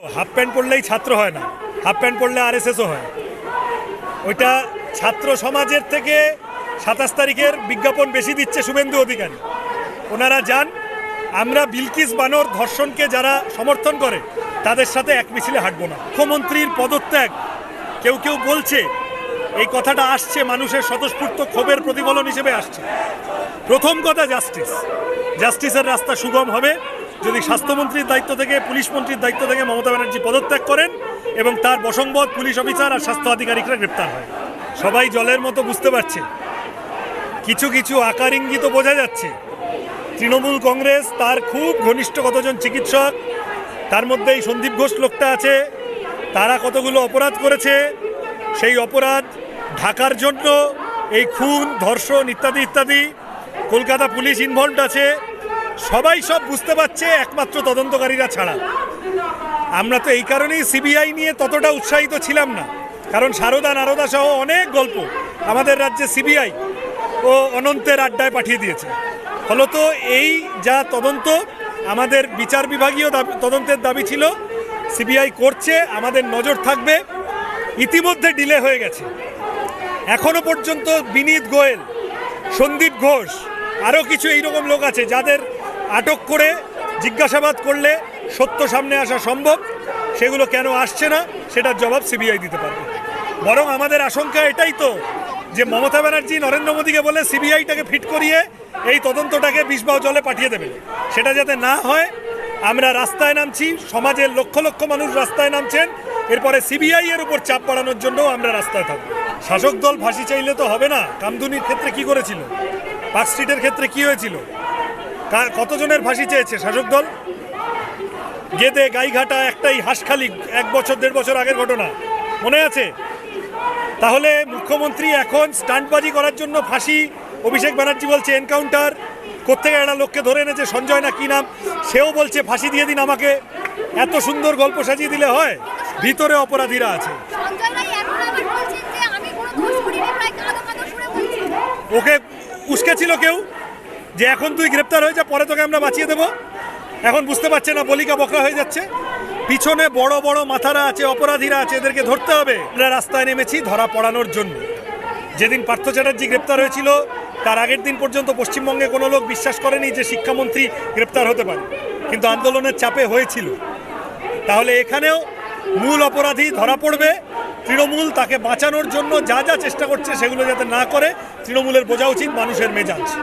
Half pant পরলেই ছাত্র হয় না, হাফ প্যান্ট পরলে আরএসএসও হয়। ওইটা ছাত্র সমাজের থেকে সাতাশ তারিখের বিজ্ঞাপন বেশি দিচ্ছে শুভেন্দু অধিকারী। ওনারা যান, আমরা বিলকিস বানর ধর্ষণকে যারা সমর্থন করে, তাদের সাথে এক মিছিলে হাঁটবো না। মুখ্যমন্ত্রীর পদত্যাগ, কেউ কেউ বলছে, এই কথাটা আসছে মানুষের স্বতঃস্ফূর্ত ক্ষোভের প্রতিফলন হিসেবে আসছে। প্রথম কথা জাস্টিস, জাস্টিসের রাস্তা সুগম হবে যদি স্বাস্থ্যমন্ত্রীর দায়িত্ব থেকে, পুলিশ মন্ত্রীর দায়িত্ব থেকে মমতা ব্যানার্জি পদত্যাগ করেন এবং তার বসংবদ পুলিশ অফিসার আর স্বাস্থ্য আধিকারিকরা গ্রেপ্তার হয়। সবাই জলের মতো বুঝতে পারছে। কিছু কিছু আকার ইঙ্গিত বোঝা যাচ্ছে। তৃণমূল কংগ্রেস তার খুব ঘনিষ্ঠ কতজন চিকিৎসক, তার মধ্যে এই সন্দীপ ঘোষ লোকটা আছে, তারা কতগুলো অপরাধ করেছে, সেই অপরাধ ঢাকার জন্য এই খুন, ধর্ষণ ইত্যাদি ইত্যাদি। কলকাতা পুলিশ ইনভলভড আছে। সবাই সব বুঝতে পারছে, একমাত্র তদন্তকারীরা ছাড়া। আমরা তো এই কারণেই সিবিআই নিয়ে ততটা উৎসাহিত ছিলাম না। কারণ সারদা, নারদা সহ অনেক গল্প আমাদের রাজ্যে সিবিআই ও অনন্তের আড্ডায় পাঠিয়ে দিয়েছে। ফলত এই যা তদন্ত, আমাদের বিচার বিভাগীয় তদন্তের দাবি ছিল, সিবিআই করছে, আমাদের নজর থাকবে, ইতিমধ্যে ডিলে হয়ে গেছে। এখনও পর্যন্ত বিনীত গোয়েল, সন্দীপ ঘোষ, আরও কিছু এইরকম লোক আছে যাদের আটক করে জিজ্ঞাসাবাদ করলে সত্য সামনে আসা সম্ভব, সেগুলো কেন আসছে না সেটার জবাব সিবিআই দিতে পারবে। বরং আমাদের আশঙ্কা এটাই তো যে মমতা ব্যানার্জি নরেন্দ্র মোদীকে বলে সিবিআইটাকে ফিট করিয়ে এই তদন্তটাকে বিষবাহ জলে পাঠিয়ে দেবে। সেটা যাতে না হয়, আমরা রাস্তায় নামছি, সমাজের লক্ষ লক্ষ মানুষ রাস্তায় নামছেন, এরপরে সিবিআই এর উপর চাপ বাড়ানোর জন্য আমরা রাস্তায় থাকব। শাসক দল ফাঁসি চাইলে তো হবে না। কামদুনির ক্ষেত্রে কি করেছিল? পার্ক স্ট্রিটের ক্ষেত্রে কি হয়েছিল? কতজনের ফাঁসি চেয়েছে? শাসক দল? গেদে গাইঘাটা একটাই হাঁসখালি এক বছর দেড় বছর আগের ঘটনা। মনে আছে? তাহলে মুখ্যমন্ত্রী এখন স্টান্টবাজি করার জন্য ফাঁসি অভিষেক ব্যানার্জি বলছে এনকাউন্টার কোথেকে একটা লোককে ধরে এনেছে সঞ্জয় না কি নাম সেও বলছে ফাঁসি দিয়ে দিন আমাকে। এত সুন্দর গল্প সাজিয়ে দিলে হয়? ভিতরে অপরাধীরা আছে। ওকে উস্কেছিল কেউ? যে এখন তুই গ্রেপ্তার হয়ে যা, পরে তোকে আমরা বাঁচিয়ে দেবো। এখন বুঝতে পারছে না, বলিকা বকরা হয়ে যাচ্ছে। পিছনে বড় বড় মাথারা আছে, অপরাধীরা আছে, এদেরকে ধরতে হবে। আমরা রাস্তায় নেমেছি ধরা পড়ানোর জন্য। যেদিন পার্থ চ্যাটার্জি গ্রেপ্তার হয়েছিল, তার আগের দিন পর্যন্ত পশ্চিমবঙ্গে কোনো লোক বিশ্বাস করেনি যে শিক্ষামন্ত্রী গ্রেপ্তার হতে পারে। কিন্তু আন্দোলনের চাপে হয়েছিল। তাহলে এখানেও মূল অপরাধী ধরা পড়বে। তৃণমূল তাকে বাঁচানোর জন্য যা যা চেষ্টা করছে সেগুলো যাতে না করে, তৃণমূলের বোঝা উচিত, মানুষের মেজাজ।